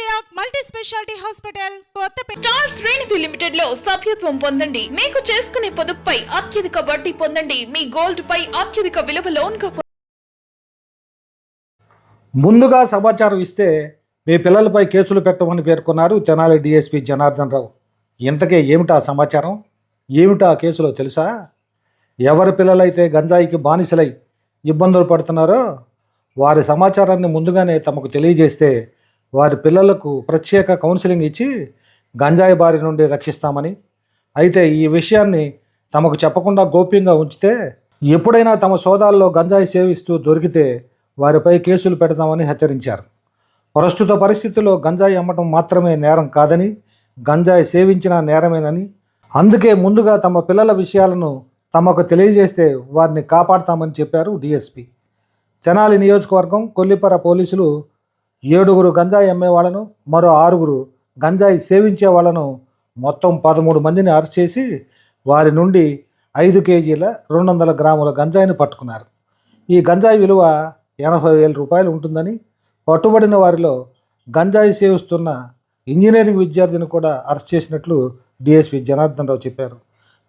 Cardiac multi speciality hospital Kothapeta star శ్రేణిధి లిమిటెడ్లో సభ్యత్వం పొందండి. మీకు చేసుకునే పొదుపుపై అత్యధిక వడ్డీ పొందండి. మీ గోల్డ్ పై అత్యధిక విలువ లోన్గా. ముందుగా సమాచారం ఇస్తే మీ పిల్లలపై కేసులు పెట్టమని పేర్కొన్నారు తెనాలి డీఎస్పీ జనార్దన్ రావు. ఇంతకే ఏమిటా సమాచారం? ఏమిటా కేసులో తెలుసా? ఎవరి పిల్లలైతే గంజాయికి బానిసలై ఇబ్బందులు పడుతున్నారో వారి సమాచారాన్ని ముందుగానే తమకు తెలియజేస్తే వారి పిల్లలకు ప్రత్యేక కౌన్సిలింగ్ ఇచ్చి గంజాయి బారి నుండి రక్షిస్తామని. అయితే ఈ విషయాన్ని తమకు చెప్పకుండా గోప్యంగా ఉంచితే ఎప్పుడైనా తమ సోదాల్లో గంజాయి సేవిస్తూ దొరికితే వారిపై కేసులు పెడతామని హెచ్చరించారు. ప్రస్తుత పరిస్థితుల్లో గంజాయి అమ్మటం మాత్రమే నేరం కాదని గంజాయి సేవించిన నేరమేనని. అందుకే ముందుగా తమ పిల్లల విషయాలను తమకు తెలియజేస్తే వారిని కాపాడతామని చెప్పారు డిఎస్పి. తెనాలి నియోజకవర్గం కొల్లిపర పోలీసులు ఏడుగురు గంజాయి అమ్మేవాళ్ళను మరో ఆరుగురు గంజాయి సేవించే వాళ్ళను మొత్తం పదమూడు మందిని అరెస్ట్ చేసి వారి నుండి ఐదు కేజీల రెండు వందల గ్రాముల గంజాయిని పట్టుకున్నారు. ఈ గంజాయి విలువ ఎనభై వేల రూపాయలు ఉంటుందని పట్టుబడిన వారిలో గంజాయి సేవిస్తున్న ఇంజనీరింగ్ విద్యార్థిని కూడా అరెస్ట్ చేసినట్లు డిఎస్పి జనార్దన్ రావు చెప్పారు.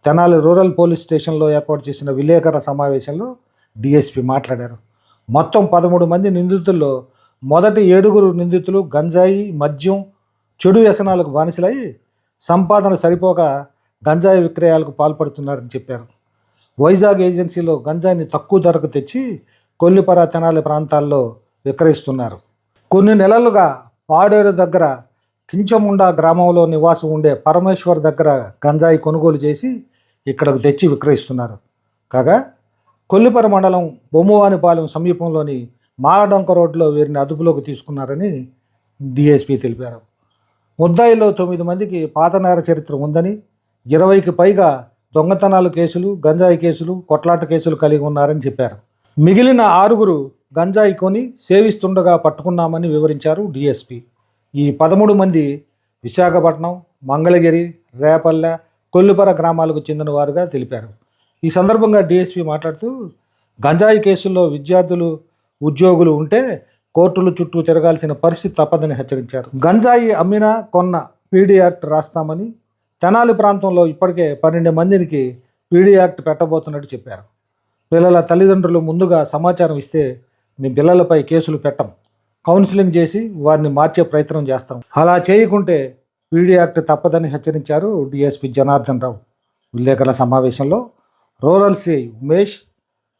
తెనాలి రూరల్ పోలీస్ స్టేషన్లో ఏర్పాటు చేసిన విలేకరుల సమావేశంలో డిఎస్పి మాట్లాడారు. మొత్తం పదమూడు మంది నిందితుల్లో మొదటి ఏడుగురు నిందితులు గంజాయి మద్యం చెడు వ్యసనాలకు బానిసలై సంపాదన సరిపోక గంజాయి విక్రయాలకు పాల్పడుతున్నారని చెప్పారు. వైజాగ్ ఏజెన్సీలో గంజాయిని తక్కువ ధరకు తెచ్చి కొల్లిపర తెనాలి ప్రాంతాల్లో విక్రయిస్తున్నారు. కొన్ని నెలలుగా పాడేరు దగ్గర కించముండా గ్రామంలో నివాసం ఉండే పరమేశ్వర్ దగ్గర గంజాయి కొనుగోలు చేసి ఇక్కడకు తెచ్చి విక్రయిస్తున్నారు. కాగా కొల్లిపర మండలం బొమ్మవానిపాలెం సమీపంలోని మాలడొంక రోడ్లో వీరిని అదుపులోకి తీసుకున్నారని డిఎస్పీ తెలిపారు. ముద్దాయిలో తొమ్మిది మందికి పాత నేర చరిత్ర ఉందని ఇరవైకి పైగా దొంగతనాలు కేసులు గంజాయి కేసులు కొట్లాట కేసులు కలిగి ఉన్నారని చెప్పారు. మిగిలిన ఆరుగురు గంజాయి కొని సేవిస్తుండగా పట్టుకున్నామని వివరించారు డిఎస్పి. ఈ పదమూడు మంది విశాఖపట్నం మంగళగిరి రేపల్లె కొల్లుపర గ్రామాలకు చెందిన వారుగా తెలిపారు. ఈ సందర్భంగా డిఎస్పి మాట్లాడుతూ గంజాయి కేసుల్లో విద్యార్థులు ఉద్యోగులు ఉంటే కోర్టుల చుట్టూ తిరగాల్సిన పరిస్థితి తప్పదని హెచ్చరించారు. గంజాయి అమ్మినా కొన్న పీడీ యాక్ట్ రాస్తామని తెనాలి ప్రాంతంలో ఇప్పటికే పన్నెండు మందికి పీడీ యాక్ట్ పెట్టబోతున్నట్టు చెప్పారు. పిల్లల తల్లిదండ్రులు ముందుగా సమాచారం ఇస్తే మీ పిల్లలపై కేసులు పెట్టం. కౌన్సిలింగ్ చేసి వారిని మార్చే ప్రయత్నం చేస్తాం. అలా చేయకుంటే పీడీ యాక్ట్ తప్పదని హెచ్చరించారు డిఎస్పి జనార్దన్ రావు. విలేకరుల సమావేశంలో రూరల్ సిఐ ఉమేష్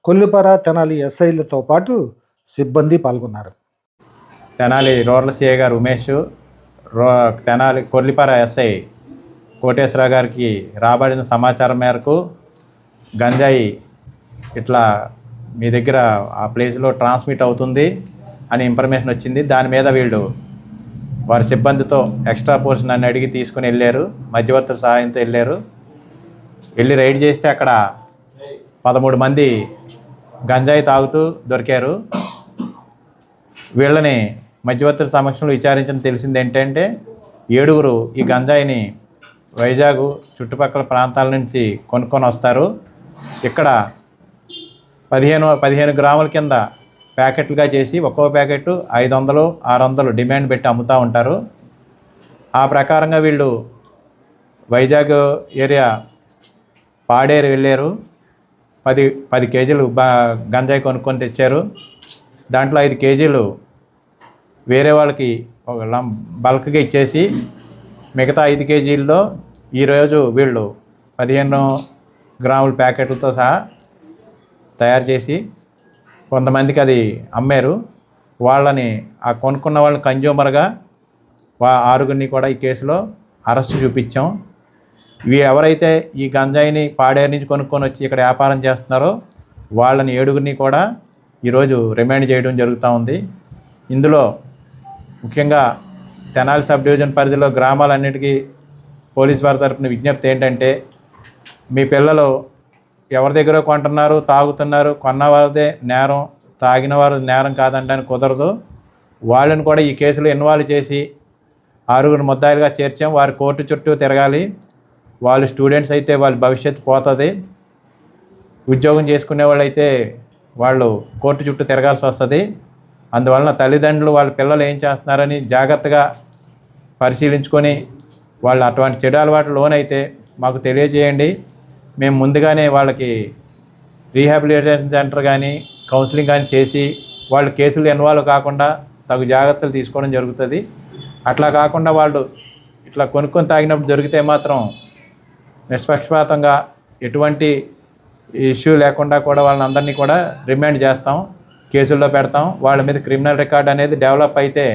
కొల్లిపర తెనాలి ఎస్ఐలతో పాటు సిబ్బంది పాల్గొన్నారు. తెనాలి రూరల్ సిఐ గారు ఉమేష్ రో తెనాలి కొర్లిపార ఎస్ఐ కోటేశ్వరరావు గారికి రాబడిన సమాచారం మేరకు గంజాయి ఇట్లా మీ దగ్గర ఆ ప్లేస్లో ట్రాన్స్మిట్ అవుతుంది అని ఇన్ఫర్మేషన్ వచ్చింది. దాని మీద వీళ్ళు వారి సిబ్బందితో ఎక్స్ట్రా పోర్షన్ నన్ను అడిగి తీసుకుని వెళ్ళారు. మధ్యవర్తుల సహాయంతో వెళ్ళారు. వెళ్ళి రైడ్ చేస్తే అక్కడ పదమూడు మంది గంజాయి తాగుతూ దొరికారు. వీళ్ళని మధ్యవర్తుల సమక్షంలో విచారించిన తెలిసింది ఏంటంటే ఏడుగురు ఈ గంజాయిని వైజాగ్ చుట్టుపక్కల ప్రాంతాల నుంచి కొనుక్కొని వస్తారు. ఇక్కడ పదిహేను పదిహేను గ్రాముల కింద ప్యాకెట్లుగా చేసి ఒక్కో ప్యాకెట్ ఐదు వందలు ఆరు వందలు డిమాండ్ పెట్టి అమ్ముతూ ఉంటారు. ఆ ప్రకారంగా వీళ్ళు వైజాగ్ ఏరియా పాడేరు వెళ్ళారు. పది పది కేజీలు బా గంజాయి కొనుక్కొని తెచ్చారు. దాంట్లో ఐదు కేజీలు వేరే వాళ్ళకి ఒక బల్క్గా ఇచ్చేసి మిగతా ఐదు కేజీల్లో ఈరోజు వీళ్ళు పదిహేను గ్రాముల ప్యాకెట్లతో సహా తయారు చేసి కొంతమందికి అది అమ్మారు. వాళ్ళని ఆ కొనుక్కున్న వాళ్ళని కన్జ్యూమర్గా వా ఆరుగురిని కూడా ఈ కేసులో అరెస్ట్ చూపించాం. ఇవి ఎవరైతే ఈ గంజాయిని పాడేరు నుంచి కొనుక్కొని వచ్చి ఇక్కడ వ్యాపారం చేస్తున్నారో వాళ్ళని ఏడుగురిని కూడా ఈరోజు రిమైండ్ చేయడం జరుగుతూ ఉంది. ఇందులో ముఖ్యంగా తెనాలి సబ్ డివిజన్ పరిధిలో గ్రామాలన్నిటికీ పోలీస్ వారి తరపున విజ్ఞప్తి ఏంటంటే మీ పిల్లలు ఎవరి దగ్గర కొంటున్నారు తాగుతున్నారు కొన్నవారిదే నేరం తాగిన వారు నేరం కాదంటానికి కుదరదు. వాళ్ళని కూడా ఈ కేసులో ఇన్వాల్వ్ చేసి ఆరుగురు ముద్దాయిలుగా చేర్చాం. వారి కోర్టు చుట్టూ తిరగాలి. వాళ్ళు స్టూడెంట్స్ అయితే వాళ్ళ భవిష్యత్తు పోతుంది. ఉద్యోగం చేసుకునే వాళ్ళు అయితే వాళ్ళు కోర్టు చుట్టూ తిరగాల్సి వస్తుంది. అందువలన తల్లిదండ్రులు వాళ్ళ పిల్లలు ఏం చేస్తున్నారని జాగ్రత్తగా పరిశీలించుకొని వాళ్ళు అటువంటి చెడు అలవాటు లోనైతే మాకు తెలియజేయండి. మేము ముందుగానే వాళ్ళకి రీహాబిలిటేషన్ సెంటర్ కానీ కౌన్సిలింగ్ కానీ చేసి వాళ్ళు కేసులు ఇన్వాల్వ్ కాకుండా తగు జాగ్రత్తలు తీసుకోవడం జరుగుతుంది. అట్లా కాకుండా వాళ్ళు ఇట్లా కొనుక్కొని తాగినప్పుడు జరిగితే మాత్రం నిష్పక్షపాతంగా ఎటువంటి ఇష్యూ లేకుండా కూడా వాళ్ళని అందరినీ కూడా రిమాండ్ చేస్తాం కేసుల్లో పెడతాం. వాళ్ళ మీద క్రిమినల్ రికార్డ్ అనేది డెవలప్ అయితే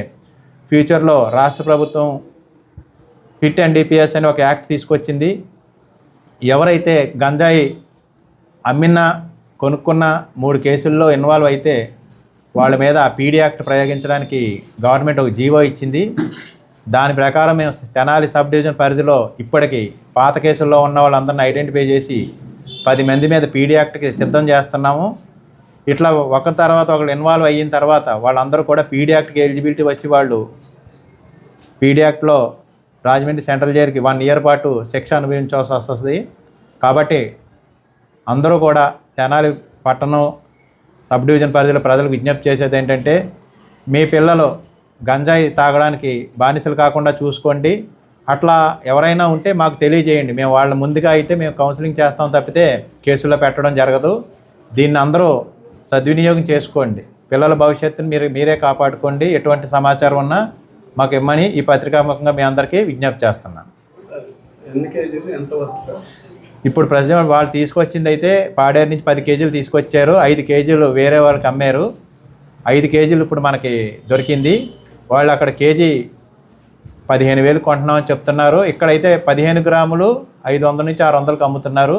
ఫ్యూచర్లో రాష్ట్ర ప్రభుత్వం ఫిట్ అండ్ డిపిఎస్ అని ఒక యాక్ట్ తీసుకొచ్చింది. ఎవరైతే గంజాయి అమ్మిన కొనుక్కున్న మూడు కేసుల్లో ఇన్వాల్వ్ అయితే వాళ్ళ మీద పీడీ యాక్ట్ ప్రయోగించడానికి గవర్నమెంట్ ఒక జీవో ఇచ్చింది. దాని ప్రకారం మేము తెనాలి సబ్ డివిజన్ పరిధిలో ఇప్పటికీ పాత కేసుల్లో ఉన్న వాళ్ళందరిని ఐడెంటిఫై చేసి పది మంది మీద పీడీ యాక్ట్కి సిద్ధం చేస్తున్నాము. ఇట్లా ఒకరి తర్వాత ఒకరు ఇన్వాల్వ్ అయిన తర్వాత వాళ్ళందరూ కూడా పీడీ యాక్ట్కి ఎలిజిబిలిటీ వచ్చి వాళ్ళు పీడీ యాక్ట్లో రాజమండ్రి సెంట్రల్ జైలుకి వన్ ఇయర్ పాటు శిక్ష అనుభవించాల్సి వస్తుంది. కాబట్టి అందరూ కూడా తెనాలి పట్టణం సబ్ డివిజన్ పరిధిలో ప్రజలకు విజ్ఞప్తి చేసేది ఏంటంటే మీ పిల్లలు గంజాయి తాగడానికి బానిసలు కాకుండా చూసుకోండి. అట్లా ఎవరైనా ఉంటే మాకు తెలియజేయండి. మేము వాళ్ళ ముందుగా అయితే మేము కౌన్సిలింగ్ చేస్తాం తప్పితే కేసుల్లో పెట్టడం జరగదు. దీన్ని అందరూ సద్వినియోగం చేసుకోండి. పిల్లల భవిష్యత్తుని మీరు మీరే కాపాడుకోండి. ఎటువంటి సమాచారం ఉన్నా మాకు ఇమ్మని ఈ పత్రికాముఖంగా మీ అందరికీ విజ్ఞప్తి చేస్తున్నాను. ఇప్పుడు ప్రజెంట్ వాళ్ళు తీసుకొచ్చింది అయితే పాడేరు నుంచి పది కేజీలు తీసుకొచ్చారు. ఐదు కేజీలు వేరే వాళ్ళకి అమ్మారు. ఐదు కేజీలు ఇప్పుడు మనకి దొరికింది. వాళ్ళు అక్కడ కేజీ పదిహేను వేలు కొంటున్నామని చెప్తున్నారు. ఇక్కడైతే పదిహేను గ్రాములు ఐదు వందల నుంచి ఆరు వందలకు అమ్ముతున్నారు.